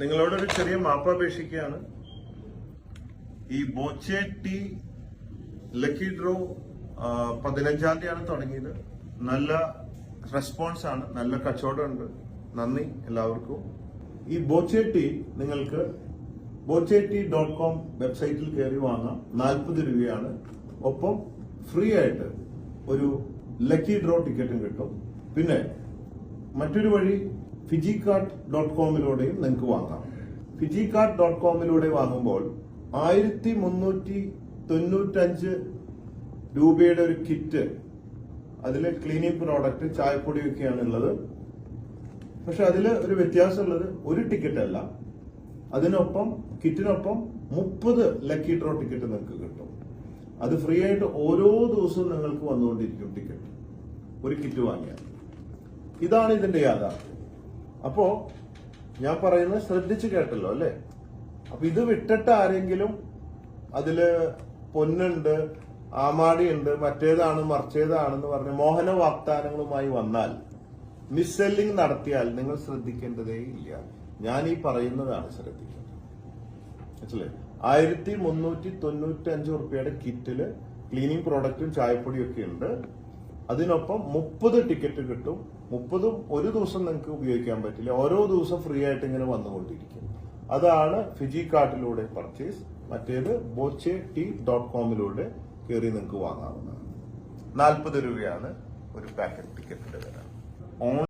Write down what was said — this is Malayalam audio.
നിങ്ങളോടൊരു ചെറിയ മാപ്പ് അപേക്ഷിക്കുകയാണ്. ഈ ബോച്ചെ ടി ലക്കി ഡ്രോ പതിനഞ്ചാം തീയതിയാണ് തുടങ്ങിയത്. നല്ല റെസ്പോൺസ് ആണ് നല്ല കച്ചവടമുണ്ട് നന്ദി എല്ലാവർക്കും. ഈ ബോച്ചെ ടി നിങ്ങൾക്ക് ബോച്ചെ ടി ഡോട്ട് കോം വെബ്സൈറ്റിൽ കയറി വാങ്ങാം. നാൽപ്പത് രൂപയാണ്. ഒപ്പം ഫ്രീ ആയിട്ട് ഒരു ലക്കി ഡ്രോ ടിക്കറ്റും കിട്ടും. പിന്നെ മറ്റൊരു വഴി ഫിജി കാർട്ട് ഡോട്ട് കോമിലൂടെയും നിങ്ങൾക്ക് വാങ്ങാം. ഫിജി കാർട്ട് ഡോട്ട് കോമിലൂടെ വാങ്ങുമ്പോൾ ആയിരത്തി മുന്നൂറ്റി തൊണ്ണൂറ്റഞ്ച് രൂപയുടെ ഒരു കിറ്റ് അതിൽ ക്ലീനിങ് പ്രോഡക്റ്റ് ചായപ്പൊടിയൊക്കെയാണ് ഉള്ളത് പക്ഷെ അതിൽ ഒരു വ്യത്യാസമുള്ളത് ഒരു ടിക്കറ്റ് അല്ല അതിനൊപ്പം കിറ്റിനൊപ്പം മുപ്പത് ലക്കി ഡ്രോ ടിക്കറ്റ് നിങ്ങൾക്ക് കിട്ടും. അത് ഫ്രീ ആയിട്ട് ഓരോ ദിവസവും നിങ്ങൾക്ക് വന്നുകൊണ്ടിരിക്കും ടിക്കറ്റ്. ഒരു കിറ്റ് വാങ്ങിയാൽ. ഇതാണ് ഇതിന്റെ യാഥാർത്ഥ്യം. അപ്പോ ഞാൻ പറയുന്നത് ശ്രദ്ധിച്ചു കേട്ടല്ലോ അല്ലെ? അപ്പൊ ഇത് വിട്ടിട്ട് ആരെങ്കിലും അതിൽ പൊന്നുണ്ട് ആമാടിയുണ്ട് മറ്റേതാണ് മറിച്ചേതാണെന്ന് പറഞ്ഞ് മോഹന വാഗ്ദാനങ്ങളുമായി വന്നാൽ മിസ്സെല്ലിംഗ് നടത്തിയാൽ നിങ്ങൾ ശ്രദ്ധിക്കേണ്ടതേ ഇല്ല. ഞാൻ ഈ പറയുന്നതാണ് ശ്രദ്ധിക്കേണ്ടത്. മനസ്സിലായി? ആയിരത്തി മുന്നൂറ്റി തൊണ്ണൂറ്റി അഞ്ച് റുപ്യയുടെ കിറ്റിൽ ക്ലീനിങ് പ്രോഡക്റ്റും ചായപ്പൊടിയും ഒക്കെ ഉണ്ട്. അതിനൊപ്പം മുപ്പത് ടിക്കറ്റ് കിട്ടും. മുപ്പതും ഒരു ദിവസം നിങ്ങൾക്ക് ഉപയോഗിക്കാൻ പറ്റില്ല. ഓരോ ദിവസം ഫ്രീ ആയിട്ട് ഇങ്ങനെ വന്നുകൊണ്ടിരിക്കും. അതാണ് ഫിജി കാർട്ടിലൂടെ പർച്ചേസ് മറ്റേത് ബോച്ചെ ടി ഡോട്ട് കോമിലൂടെ കയറി നിങ്ങൾക്ക് വാങ്ങാവുന്നതാണ്. നാൽപ്പത് രൂപയാണ് ഒരു പാക്കറ്റ് ടിക്കറ്റിന്റെ വില.